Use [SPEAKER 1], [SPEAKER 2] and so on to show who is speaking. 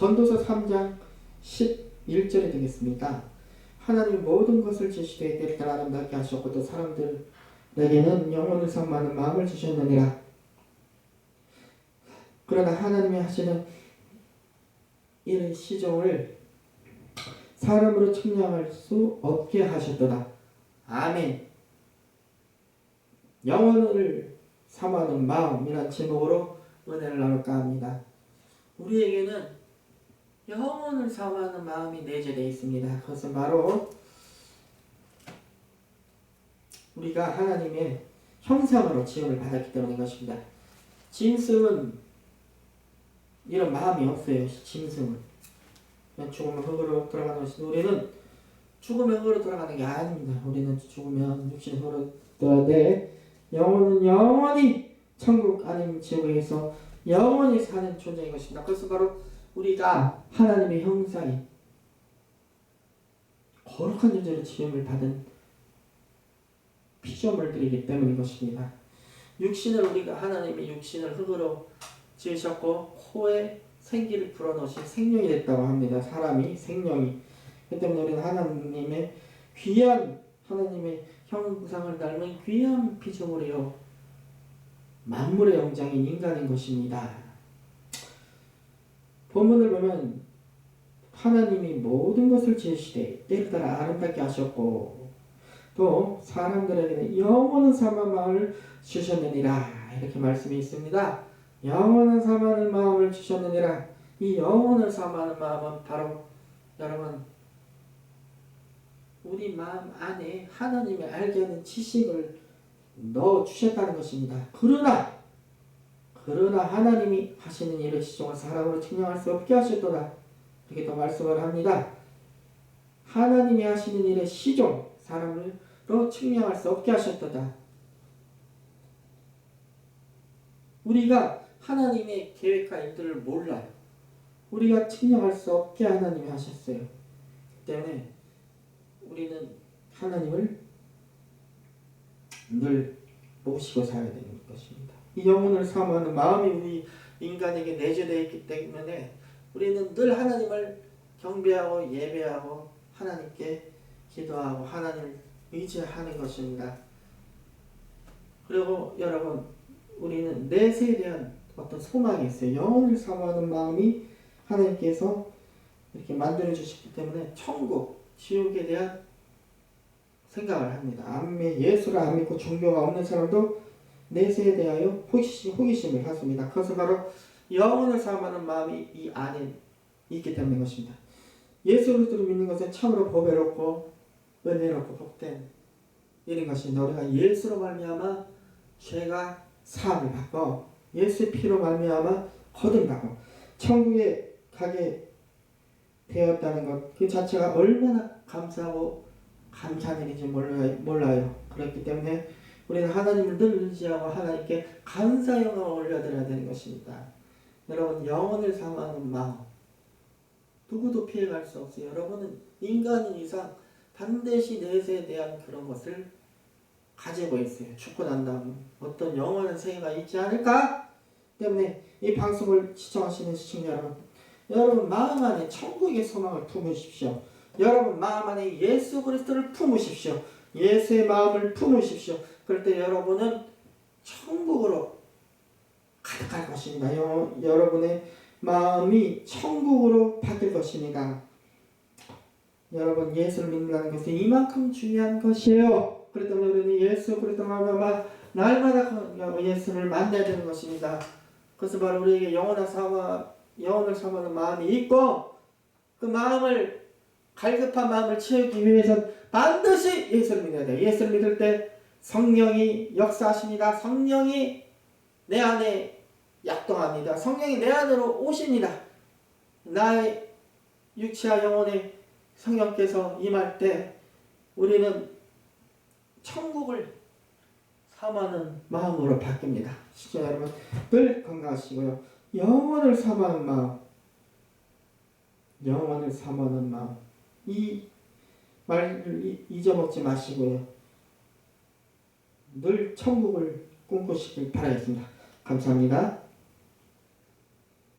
[SPEAKER 1] 전도서 3장 11절이 되겠습니다. 하나님 모든 것을 지시되 때를 아름답게 하셨고 또 사람들에게는 영혼을 상하는 마음을 주셨느니라. 그러나 하나님이 하시는 이런 시종을 사람으로 측량할 수 없게 하셨도다. 아멘. 영혼을 삼하는 마음이란 제목으로 은혜를 나눌까 합니다. 우리에게는 영혼을 삼하는 마음이 내재되어 있습니다. 그것은 바로 우리가 하나님의 형상으로 지음을 받았기 때문인 것입니다. 짐승은 이런 마음이 없어요. 짐승은 그냥 죽으면 흙으로 들어가는 것이 우리는 죽으면 흙으로 들어가는 게 아닙니다. 우리는 죽으면 육신 흙으로 들어가되 영혼은 영원히 천국 아닌 지옥에서 영원히 사는 존재인 것입니다. 그래서 바로 우리가 하나님의 형상이 거룩한 존재로 지음을 받은 피조물들이기 때문인 것입니다. 육신을 우리가 하나님의 육신을 흙으로 지으셨고 코에 생기를 불어넣으신 생명이 됐다고 합니다. 사람이 생명이 그 때문에 우리는 하나님의 귀한 하나님의 형상을 닮은 귀한 피조물이요 만물의 영장인 인간인 것입니다. 본문을 보면 하나님이 모든 것을 지으시되 때를 따라 아름답게 하셨고 또 사람들에게는 영원한 사망을 주셨느니라 이렇게 말씀이 있습니다. 영원한 사망의 마음을 주셨느니라 이 영원한 사망의 마음은 바로 여러분 우리 마음 안에 하나님의 알게 하는 지식을 넣어 주셨다는 것입니다. 그러나 그러나 하나님이 하시는 일을 시종을 사람으로 측량할 수 없게 하셨도다. 이렇게 또 말씀을 합니다. 하나님이 하시는 일의 시종 사람으로 측량할 수 없게 하셨도다. 우리가 하나님의 계획과 인들을 몰라요. 우리가 측량할 수 없게 하나님이 하셨어요. 그 때문에 우리는 하나님을 늘 모시고 살아야 되는 것입니다. 이 영혼을 사모하는 마음이 우리 인간에게 내재되어 있기 때문에 우리는 늘 하나님을 경배하고 예배하고 하나님께 기도하고 하나님을 의지하는 것입니다. 그리고 여러분 우리는 내세에 대한 어떤 소망이 있어요. 영혼을 사모하는 마음이 하나님께서 이렇게 만들어 주셨기 때문에 천국, 지옥에 대한 생각을 합니다. 암에 예수를 안 믿고 종교가 없는 사람도 내세에 대하여 호기심, 호기심을 갖습니다. 그것은 바로 영혼을 사모하는 마음이 이 안에 있기 때문인 것입니다. 예수 그리스도를 믿는 것은 참으로 보배롭고 은혜롭고 복된 일인 것입니다. 우리가 예수로 말미암아 죄가 사함을 받고 예수의 피로 말미암아 거듭나고 천국에 가게 되었다는 것 그 자체가 얼마나 감사하고 감사한 일인지 몰라요. 몰라요. 그렇기 때문에 우리는 하나님을 늘 의지하고 하나님께 감사 영광을 올려드려야 되는 것입니다. 여러분 영혼을 사모하는 마음 누구도 피해갈 수 없어요. 여러분은 인간인 이상 반드시 내세에 대한 그런 것을 가지고 있어요. 죽고 난 다음 어떤 영원한 생애가 있지 않을까? 때문에 이 방송을 시청하시는 시청자 여러분 여러분 마음 안에 천국의 소망을 품으십시오. 여러분 마음 안에 예수 그리스도를 품으십시오. 예수의 마음을 품으십시오. 그럴 때 여러분은 천국으로 가득할. 여, 여러분의 마음이 천국으로 바뀔 것입니다. 여러분 예수를 믿는다는 것은 이만큼 중요한 것이에요. 때문에 우리는 예수 그리스도 말미암아 날마다 예수를 만나야 되는 것입니다. 그것은 바로 우리에게 영원한 사마, 영혼을 사모하는 마음이 있고 그 마음을 갈급한 마음을 채우기 위해선 반드시 예수를 믿어야 돼요. 예수를 믿을 때 성령이 역사하십니다. 성령이 내 안에 약동합니다. 성령이 내 안으로 오십니다. 나의 육체와 영혼의 성령께서 임할 때 우리는 천국을 사모하는 마음으로 바뀝니다. 시청자 여러분 늘 건강하시고요. 영원을 사모하는 마음 영원을 사모하는 마음 이 말을 잊어먹지 마시고요. 늘 천국을 꿈꾸시길 바라겠습니다. 감사합니다.